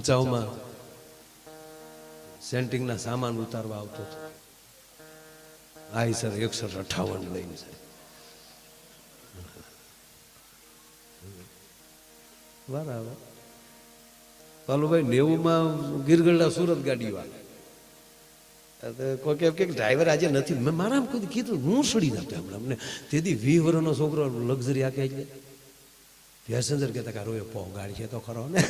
ભચાઉમાં સેન્ટિંગના સામાન ઉતારવા આવતો હતો. આઈ સર એકસઠ અઠાવન લઈને બરાબર પાલુભાઈ, નેવુંમાં ગીરગઢડા સુરત ગાડી વાળા. કોઈ કે ડ્રાઈવર આજે નથી. મેં મારા કોઈ કીધું, હું સડી નાખતો હમણાં. અમને તેથી વી વર્ષનો છોકરો લક્ઝરી આખે પેસેન્જર કહેતા કે રોય પો ગાડી છે, તો ખરો ને.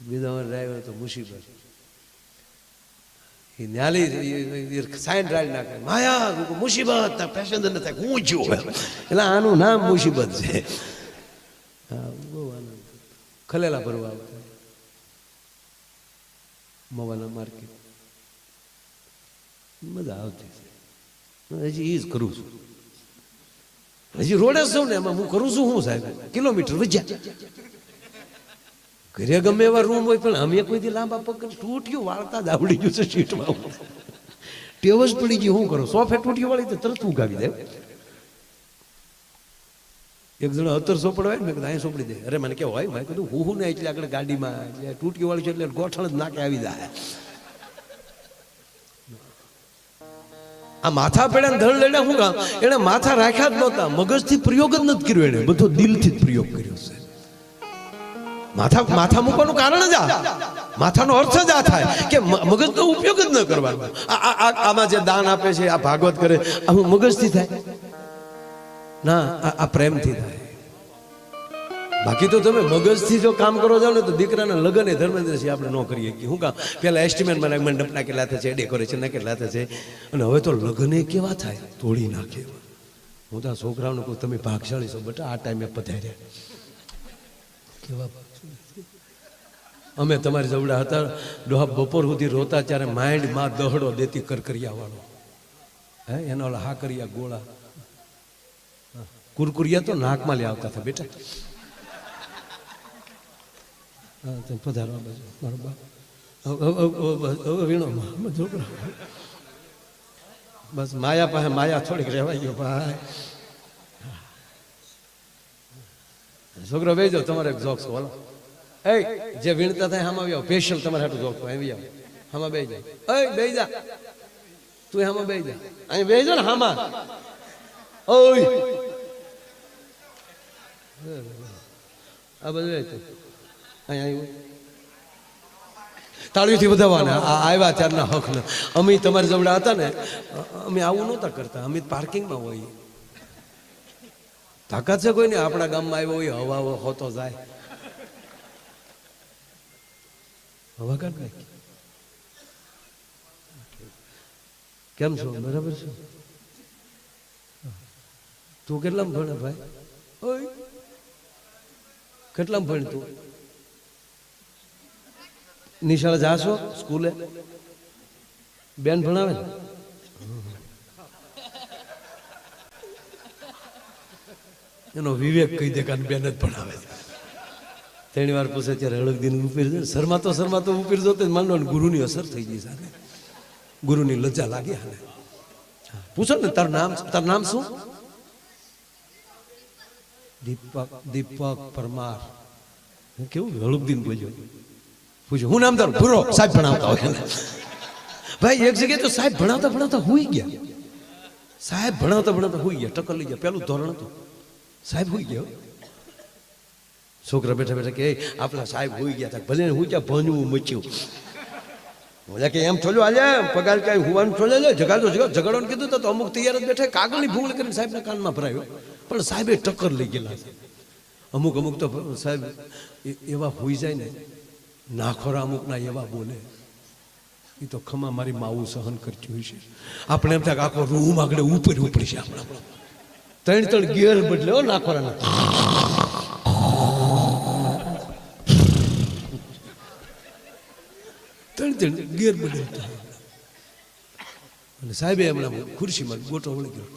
બીજા ડ્રાઈવર તો મુસીબત. એ ન્યાલી સાઈન રાડી નાખે. માયા મુસીબત પેસેન્જર ને થાય હું જો એટલે આનું નામ મુસીબત છે. બહુ આનંદ. ખલેલા ભરવા આવતા. મવાના માર્કેટ. મજા આવતી છે. હજી એ જ કરું છું. હજી રોડે છું ને, એમાં હું કરું છું હું સાહેબ? કિલોમીટર વજ્યા ઘરે ગમે એવા રૂમ હોય પણ અમે કોઈથી લાંબા પગ તૂટ્યું વાળતા જ આવડી ગયું છે સીટમાં ટેવ જ પડી ગઈ શું કરો? સોફે તૂટ્યું વાળી તો તરત ઉગાવી દે. એક જણો અત્તર સોપડવાય ને મેં અહીં સોપડી દે. અરે, મને કેવું હોય? મેં કીધું, હું હું ને એટલે આગળ ગાડીમાં એટલે તૂટ્યું વાળી છે એટલે ગોઠણ જ નાકે આવી જાય. આ માથા પેડા ધળ લેડા હું કામ? એને માથા રાખ્યા જ નહોતા. મગજથી પ્રયોગ જ નથી કર્યો એને બધો દિલથી જ પ્રયોગ કર્યો છે. માથા માથા મૂકવાનું કારણ જ આ. માથાનો અર્થ જ આ થાય કે મગજનો ઉપયોગ જ ન કરવાનો. આમાં જે દાન આપે છે, આ ભાગવત કરે, આ હું મગજથી થાય. ના, આ- પ્રેમથી થાય. બાકી તો તમે મગજથી જો કામ કરો જાવ ને તો દીકરાના લગ્ન એ ધર્મેન્દ્રસિંહ આપણે ન કરીએ કે શું કામ? પેલા એસ્ટિમેટ મને મંડપના કેટલા થશે ડેકોરેશનના કેટલા થશે અને હવે તો લગ્ન કેવા થાય? તોડી નાખે. હું તો આ છોકરાઓને કહું, તમે ભાગશાળી છો, બટા આ ટાઈમે પધાર્યા. કેવા? અમે તમારી જવડા હતા, ડોહા બપોર સુધી રોતા ત્યારે માઇન્ડમાં દહડો દેતી કરકરિયા વાળો હે, એના ઓલા હાકરિયા ગોળા. કુરકુરિયા તો નાકમાં લઈ આવતા હતા બેટા. હા, તમે પધારો બાજુ, મારો બાપ. વીણો છોકરા બસ માયા પાસે માયા થોડીક રહેવાઈ ગયો ભાઈ. છોકરો બેજો તમારે એક જોક્સ બોલો એ જે વીણતા થાય હામાં આવી આવો. સ્પેશિયલ તમારે હાટું જોક આવી આવો. હામાં બેહી જા. એ બેહી જા. તું હામાં બેહી જા. અહીં બેહી જા ને હામાં. ઓય. આ બધું અહીં આવ્યું તાળીઓથી વધાવવાના. આ આવ્યા ત્યારના હકને. અમે તમારી જવડા હતા ને, અમે આવું નહોતા કરતા. અમે પાર્કિંગમાં હોઈએ. તાકાત છે કોઈ ને આપણા ગામમાં આવ્યો હોય, હવા હોતો જાય. કાઢ નાખી કેમ છો? બરાબર છે? તું કેટલામ ભણે ભાઈ? ઓય. કેટલામ ભણ તું? નિશાળ જાશો સ્કૂલે? બેન ભણાવે ને? એનો વિવેક કહી દે કારણ બેન જ ભણાવે છે. ત્રણ વાર પૂછે ત્યારે હળગદીન દિન છે શરમા તો શરમા તો માનલો ગુરુની અસર થઈ ગઈ સાથે ગુરુની લજ્જા લાગી હા, પૂછો ને તારું નામ તારું નામ શું? દીપક દીપક પરમાર. કેવું? હળગદીન બોલ્યો. પૂછ્યું હું નામ તારું ભૂરો? સાહેબ ભણાવતા હોય ભાઈ એક જગ્યાએ તો સાહેબ ભણાવતા ભણાવતા હુઈ ગયા. સાહેબ ભણાવતા ભણાવતા હુઈ ગયા. ટક્કર લઈ ગયા. પેલું ધોરણ હતું. સાહેબ હુઈ ગયો છોકરા બેઠા બેઠા કે આપણા સાહેબ હોઈ ગયા હતા ભલે હું ક્યાં ભણવું મચ્યું બોલ્યા કે, એમ છોલ્યો આજે પગાર કાંઈ હોવાનું છોલે લે. જગાડો જગાડો. જગાડવાનું કીધું તો અમુક તૈયાર જ બેઠા કાગળની ભૂલ કરીને સાહેબના કાનમાં ભરાયો. પણ સાહેબે ટક્કર લઈ ગયેલા અમુક અમુક તો સાહેબ એવા હોઈ જાય ને, નાખોરા અમુકના એવા બોલે. એ તો ખમા મારી માવું સહન કરતી હોય છે. આપણે એમ થાય આખો રૂમ આગળ ઉપર ઉપડી છે આપણા ત્રણ ત્રણ ગિયર બદલે નાખોરાના. ત્રણ ત્રણ ગિયર હતો અને સાહેબે હમણાં ખુરશીમાં ગોટો વળી ગયો.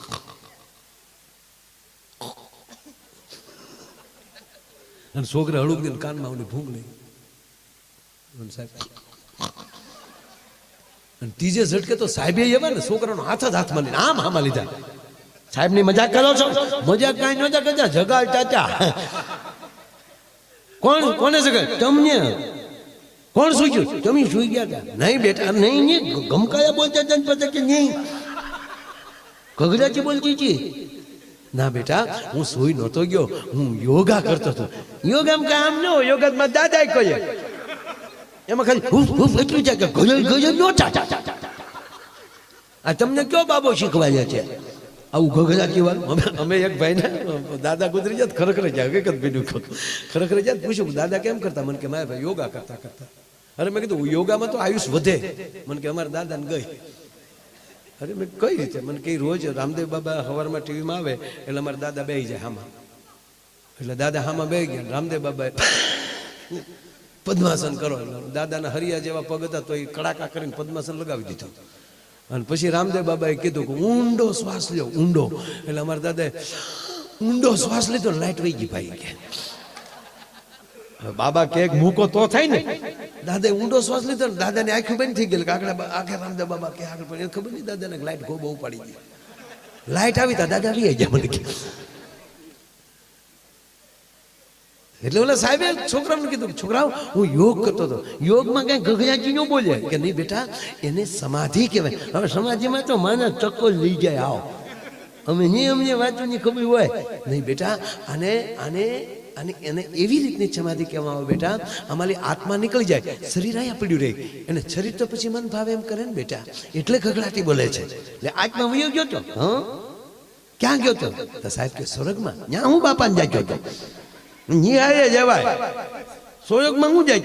અને છોકરા હળુક દે કાનમાં ઓલી ભૂંગ લઈ અને સાહેબ, અને ત્રીજે ઝટકે તો સાહેબે એવા ને છોકરાનો હાથ જ હાથમાં લઈને આમ આમાં લીધા. સાહેબની મજાક કરો છો? મજાક કાંઈ મજાક જગા ચાચા. કોણ, કોને સગાઈ તમને. કોણ સુઈ ગયું તમે સુઈ ગયા હતા નહીં બેટા, નહીં નહીં. ગમકાયા બોલતા હતા પછી કે નહીં. ગગડાથી બોલતી હતી. ના બેટા, હું સુઈ નહોતો ગયો. હું યોગા કરતો હતો. યોગા એમ કામ ન હોય. યોગામાં દાદા કહીએ એમાં ખાલી હું હું એટલું છે કે ગજલ ગજલ નો. આ તમને કયો બાબો શીખવાડ્યા છે? આવું ગગડા કેવા અમે અમે એક ભાઈને, દાદા ગુજરી જાત ખરેખર જાય હકીકત બીજું ખરેખર જાત પૂછ્યું. દાદા કેમ કરતા? મને કે, મારા ભાઈ યોગા કરતા કરતા. અરે મેં કીધું, યોગામાં તો આયુષ વધે. મને કે, અમારા દાદાને ગઈ. અરે મેં કઈ રીતે? મને કઈ રોજ રામદેવ બાબા સવારમાં ટીવીમાં આવે, એટલે અમારા દાદા બે જાય હામાં. એટલે દાદા હામાં બેહી ગયા, રામદેવ બાબા પદ્માસન કરો દાદાના હરિયા જેવા પગ હતા, તો એ કડાકા કરીને પદ્માસન લગાવી દીધું. અને પછી રામદેવ બાબાએ કીધું કે, ઊંડો શ્વાસ લ્યો, ઊંડો. એટલે અમારા દાદાએ, ઊંડો શ્વાસ લીધો લાઈટ વહી ગઈ ભાઈ. કે, બાબા કેક મૂકો તો થાય ને. દાદાએ ઊંડો શ્વાસ લીધો ને દાદાને આંખી બંધ થઈ ગયેલી. આગળ બા- રામદેવ બાબા કે આગળ પણ ખબર નહીં દાદાને લાઈટ ગોબો ઉપાડી ગઈ. લાઈટ આવી તા દાદા આવી ગયા મને એટલે ઓલા સાહેબે છોકરાઓને કીધું કે, છોકરાઓ, હું યોગ કરતો હતો. યોગમાં કઈ ગગજાજી નો બોલે. કે નહીં બેટા, એને સમાધિ કહેવાય. હવે સમાધિમાં તો માના ચક્કો લઈ જાય, આવો. અમે નહીં, અમને વાંચવાની ખબર હોય. નહીં બેટા, આને આને અને એને એવી રીતની સમાધિ કહેવામાં આવે બેટા અમારી આત્મા નીકળી જાય. શરીર અહીંયા પડ્યું રહે એને શરીર તો પછી મન ભાવે એમ કરે ને બેટા. એટલે ગગડાટી બોલે છે. એટલે આત્મા વયો ગયો તો, હા? ક્યાં ગયો તો? તો સાહેબ કે સ્વર્ગમાં. ત્યાં હું બાપાને જાય ગયો તો? નિહાળે જવાય સોયોગમાં હું જાય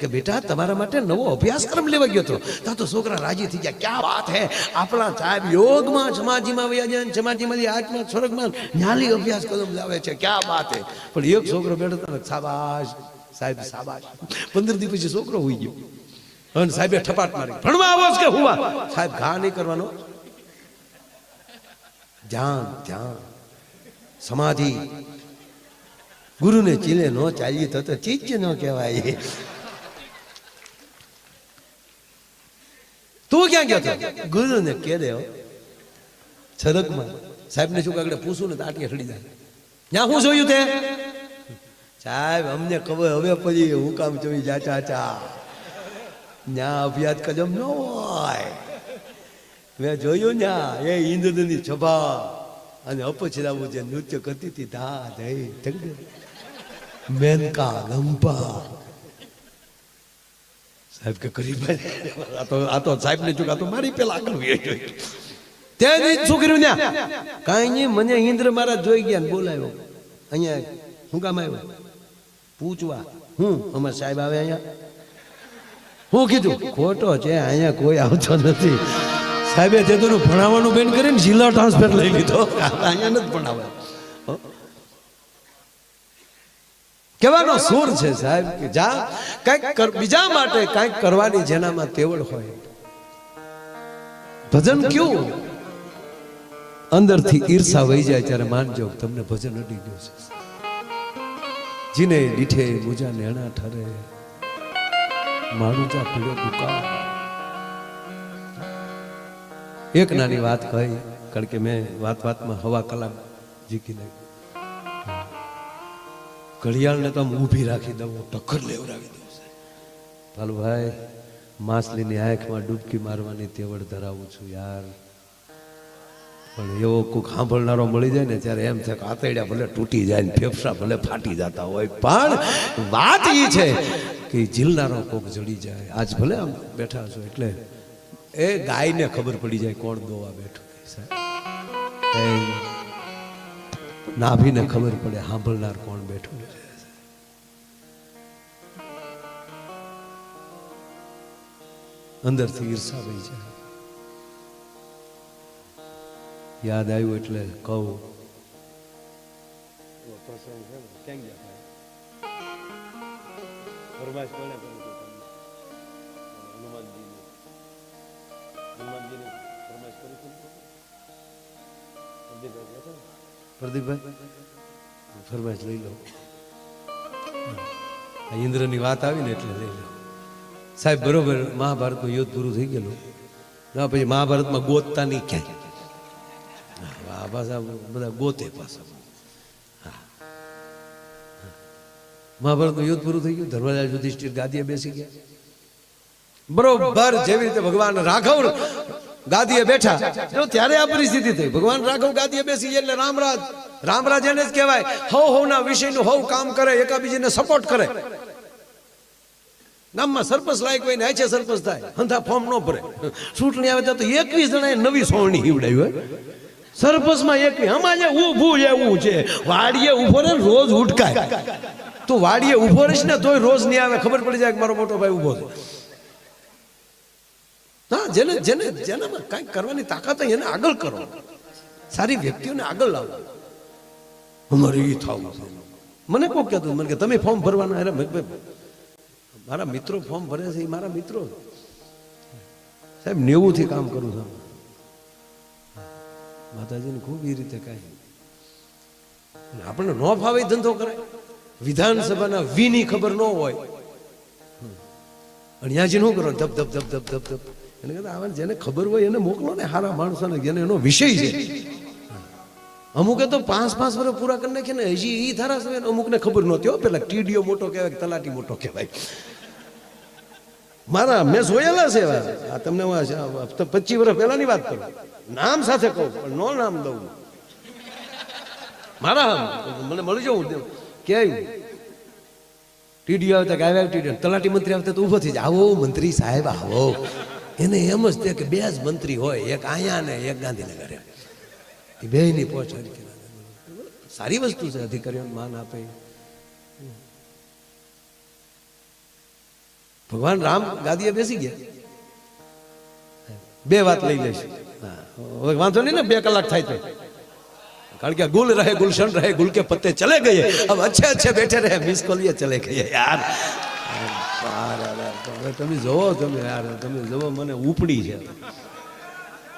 કે બેટા, તમારા માટે નવો અભ્યાસક્રમ લેવા ગયો હતો ત્યાં તો છોકરા રાજી થઈ ગયા. ક્યાં વાત હે? આપણા સાહેબ યોગમાં સમાધિમાં વયા જાય સમાધિમાંથી આત્મા સ્વર્ગમાં ન્યાલી કદમ લાવે છે. ક્યાં વાત હે? પણ એક છોકરો બેઠો તને સાબાશ સાહેબ સાબાશ પંદર દિવસ પછી છોકરો હોઈ ગયો. અને સાહેબે ઠપાટ મારી. ભણવા આવો કે હુવા? સાહેબ, ઘા નહીં કરવાનો. ધ્યાન ધ્યાન સમાધિ. ગુરુને ચીલે ન ચાલીએ તો તો ચીજ ન કહેવાય. તું ક્યાં ગયો હતો ગુરુને કે દે. છરકમાં. સાહેબને શું આગળ પૂછું ને તો આટકે ઠડી જાય. ત્યાં શું જોયું તે? સાહેબ, અમને ખબર હવે પછી હું કામ જોઈ જા ચા ચા ન્યા અભ્યાસ કદમ ન હોય. મેં જોયું ન્યા, એ ઇન્દ્રની સભા અને અપછરાવું જે નૃત્ય કરતી હતી, ધા, ધઈ મેનકા લંપા. સાહેબ કે કરી આ તો આ તો સાહેબ ને ચૂક તો મારી પેલા કરવી તેની છોકરીઓ ને કાંઈ નહીં, મને ઇન્દ્ર મહારાજ જોઈ ગયા ને બોલાવ્યો. અહીંયા શું કામ આવ્યો? પૂછવા. હું? અમાર સાહેબ આવે અહીંયા. હું કીધું, ખોટો છે, અહીંયા કોઈ આવતો નથી. સાહેબે તે તો ભણાવવાનું બેન કરીને જિલ્લા ટ્રાન્સફર લઈ લીધો. અહીંયા નથી ભણાવે હો. કહેવાનો સૂર છે સાહેબ કે જા, કંઈક બીજા માટે કંઈક કરવાની જેનામાં તેવડ હોય. ભજન કયું? અંદરથી ઈર્ષા વહી જાય ત્યારે માનજો તમને ભજન અડી ગયું છે. જીને દીઠે મોજા નેણા ઠરે. મારું જા પીળો દુકાળ. એક નાની વાત કહી, કારણ કે મેં વાત વાતમાં હવા કલાક જીકી નાખી. ઘડિયાળને તો ઊભી રાખી દઉં ટક્કર લેવડાવી દઉં ભાલુભાઈ, માછલીની આંખમાં ડૂબકી મારવાની તેવડ ધરાવું છું યાર. પણ એવો કોઈક સાંભળનારો મળી જાય ને ત્યારે એમ છે કે આતરડા ભલે તૂટી જાય ને ફેફસા ભલે ફાટી જતા હોય, પણ વાત એ છે કે ઝીલનારો કોક જડી જાય. આજ ભલે આમ બેઠા છો એટલે એ ગાયને ખબર પડી જાય કોણ દોવા બેઠું નાભીને ખબર પડે સાંભળનાર કોણ બેઠું અંદરથી ઈર્ષા વહી જાય યાદ આવ્યું એટલે કહું. પ્રદીપભાઈ ફરમાઈશ લઈ લો. આ ઇન્દ્રની વાત આવી ને એટલે લઈ લો. સાહેબ બરોબર મહાભારતનું યુદ્ધ પૂરું થઈ ગયેલું. ના પછી મહાભારતમાં ગોતતા નહીં ક્યાંય. આ પાછા બધા ગોતે પાછા. મહાભારતનું યુદ્ધ પૂરું થઈ ગયું. ધર્મરાજ યુધિષ્ઠિર ગાદીએ બેસી ગયા. બરોબર જેવી રીતે ભગવાન રાઘવ ગાદીએ બેઠા. ત્યારે આ પરિસ્થિતિ થઈ. ભગવાન રાઘવ ગાદીએ બેસી એટલે રામરાજ રામરાજ એને જ કહેવાય, હવ હવના વિષયનું હવ કામ કરે, એકાબીજીને સપોર્ટ કરે. ગામમાં સરપંચ લાયક હોય ને છે સરપંચ થાય. હંધા ફોર્મ ન ભરે. ચૂંટણી આવે તો એકવીસ જણાએ નવી સોવણી હીવડાવી હોય. સરપંચમાં એકવી આમાં જે ઊભું એવું છે, વાડીએ ઊભો રહે રોજ ઉટકાય. તું વાડીએ ઊભો રહીશ ને તોય રોજ નહીં આવે. ખબર પડી જાય કે મારો મોટો ભાઈ ઊભો છે. હા જેને જેને જેનામાં કાંઈક કરવાની તાકાત હોય એને આગળ કરો. સારી વ્યક્તિઓને આગળ લાવો. અમારે એ થવું છે. મને કોક કહેતું, મને કે તમે ફોર્મ ભરવાના અરે મારા મિત્રો ફોર્મ ભરે છે એ મારા મિત્રો. સાહેબ નેવું થી કામ કરું છું. માતાજીને ખૂબ એ રીતે કાંઈ આપણને ન ફાવે ધંધો કરાય વિધાનસભાના વીની ખબર ન હોય. અને ત્યાંથી શું કરો ધબ ધબ ધબ ધબ ધબ ધબ એને કહેતા આવે જેને ખબર હોય એને મોકલો ને સારા માણસોને, જેને એનો વિષય છે. અમુકે તો પાંચ પાંચ વર્ષ પૂરા કરી નાખે ને હજી ઈ ધારાસભ્ય અમુકને ખબર નહોતી હો, પેલા ટીડીઓ મોટો કહેવાય તલાટી મોટો કહેવાય. મારા, મેં જોયેલા છે આ તમને પચીસ વર્ષ પહેલાની વાત કરું. નામ સાથે કહું, પણ નો નામ દઉં. મારા મને મળી જવું કે ટીડીઓ ગાય આવ્યા ટીડીઓ. તલાટી મંત્રી આવતા તો ઊભો થઈ જાય આવો, મંત્રી સાહેબ, આવો. એને એમ જ તે કે બે જ મંત્રી હોય એક અહીંયા ને એક ગાંધીનગર એમ એ બે ની પહોંચવાની સારી વસ્તુ છે અધિકારીઓને માન આપે ભગવાન રામ ગાદીએ બેસી ગયા બે વાત લઈ લઈશ હા, હવે વાંધો નહીં ને બે કલાક થાય તો કારણ કે ગુલ રહે ગુલશન રહે ગુલ કે પત્તે ચલે ગયે अब अच्छे अच्छे बैठे रहे मिस कॉल ये चले गए यार અરે, અરે, હવે તમે જોવો તમે યાર તમે જોવો મને ઉપડી છે.